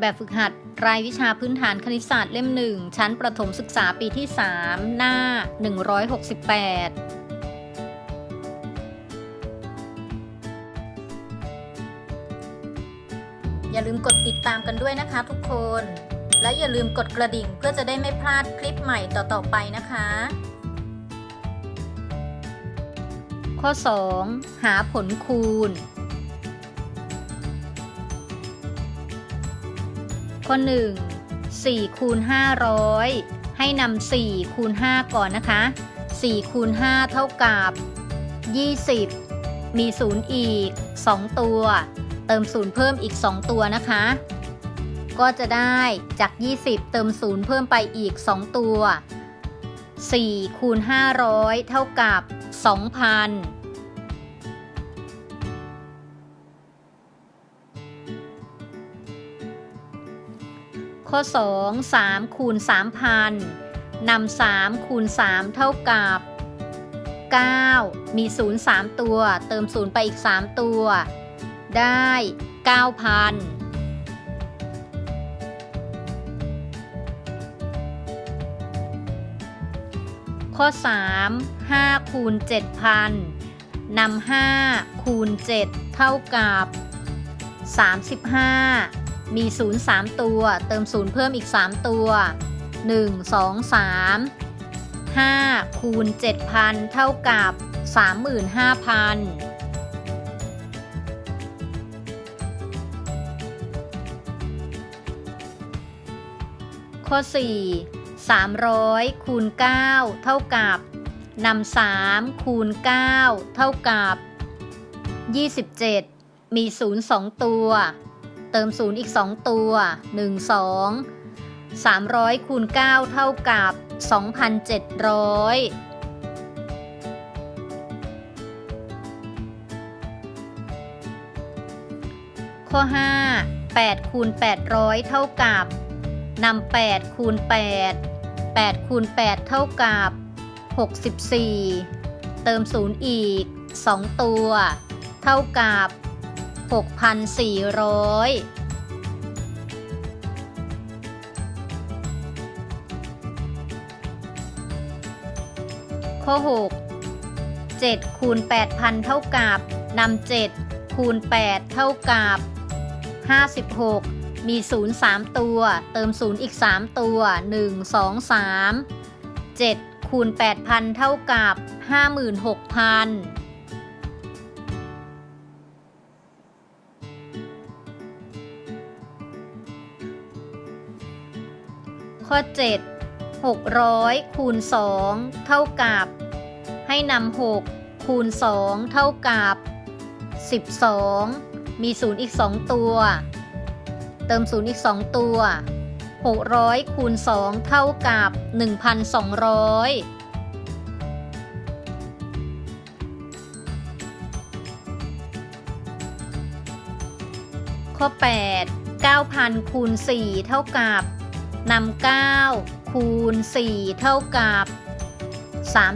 แบบฝึกหัด รายวิชาพื้นฐานคณิตศาสตร์เล่มหนึ่งชั้นประถมศึกษาปีที่ 3 หน้า 168อย่าลืมกดติดตามกันด้วยนะคะทุกคน และอย่าลืมกดกระดิ่งเพื่อจะได้ไม่พลาดคลิปใหม่ต่อ ๆ ไปนะคะ ข้อ 2 หาผลคูณ ข้อ 1 4คูณ500 ให้นำ4คูณ5ก่อนนะคะ4คูณ5เท่ากับ 20 มี 0 อีก 2 ตัว เติม 0 เพิ่มอีก 2 ตัวนะคะ ก็จะได้จาก 20 เติม 0 เพิ่มไปอีก 2 ตัว4คูณ500 เท่ากับ 2,000 ข้อ 2 3คูณ3,000นำ3คูณ3เท่ากับ 9 มี 0 3 ตัว เติม 0 ไปอีก 3 ตัว ได้ 9,000ข้อ 3 5คูณ7,000นำ5คูณ7 เท่ากับ 35 มี 0 3 ตัว เติม 0 เพิ่มอีก 3 ตัว 1 2 3 5 คูณ 7,000 เท่ากับ 35,000ข้อ 4 300 คูณ 9 เท่ากับนำ3คูณ 9 เท่ากับ 27 มี 0 2 ตัว เติม 0 อีก 2 ตัว 1 2 300คูณ9เท่ากับ 2,700ข้อ 5 8คูณ800 เท่ากับนำ8คูณ8 8คูณ8เท่ากับ 64 เติม 0 อีก 2 ตัว เท่ากับ 6,400ข้อ6 7คูณ8,000 เท่ากับนำ7คูณ 8 เท่ากับ 56 มี 0 3 ตัว เติม 0 อีก 3 ตัว 1 2 3 7คูณ8,000 เท่ากับ 56,000 ข้อ 7 600 คูณ 2 เท่ากับ ให้นำ6คูณ 2 เท่ากับ 12 มี 0 อีก 2 ตัว เติม 0 อีก 2 ตัว 600 คูณ 2 เท่ากับ 1,200ข้อ 8 9,000คูณ4เท่ากับ นำ9คูณ 4 เท่ากับ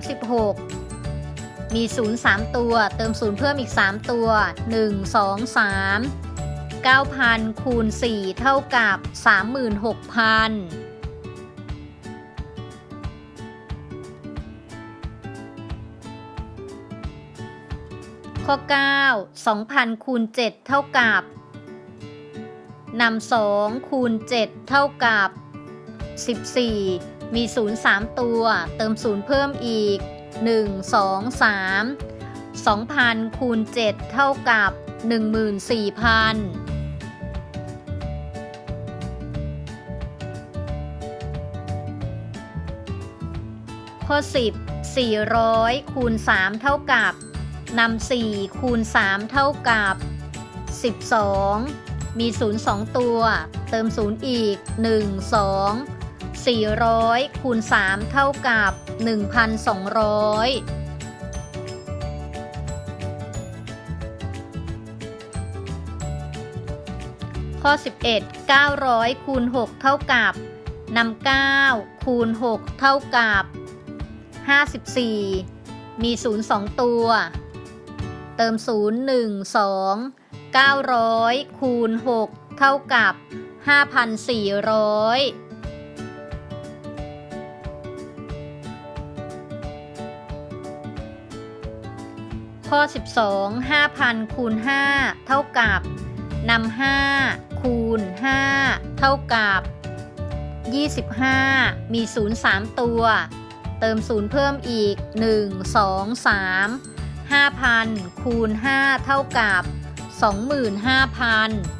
36 มี 0 3 ตัว เติม 0 เพิ่มอีก 3 ตัว 1 2 3 9,000คูณ 4 เท่ากับ 36,000ข้อ 9 2,000คูณ7เท่ากับนำ2คูณ7เท่ากับ 14 มี 0 3 ตัว เติม 0 เพิ่มอีก 1 2 3 2,000 คูณ 7 เท่ากับ 14,000 ข้อ 10 400 คูณ 3 เท่ากับนำ4คูณ 3 เท่ากับ 12 มี 0 2 ตัว เติม 0 อีก 1 2 400คูณ3เท่ากับ 1,200ข้อ 11 900คูณ6เท่ากับนำ9คูณ6เท่ากับ 54 มี 0 2 ตัว เติม 0 1 2 900คูณ6เท่ากับ 5,400 ข้อ 12 5,000คูณ5เท่ากับนำ5คูณ5เท่ากับ 25 มี 0 3 ตัว เติม 0 เพิ่มอีก 1 2 3 5,000คูณ5เท่ากับ 25,000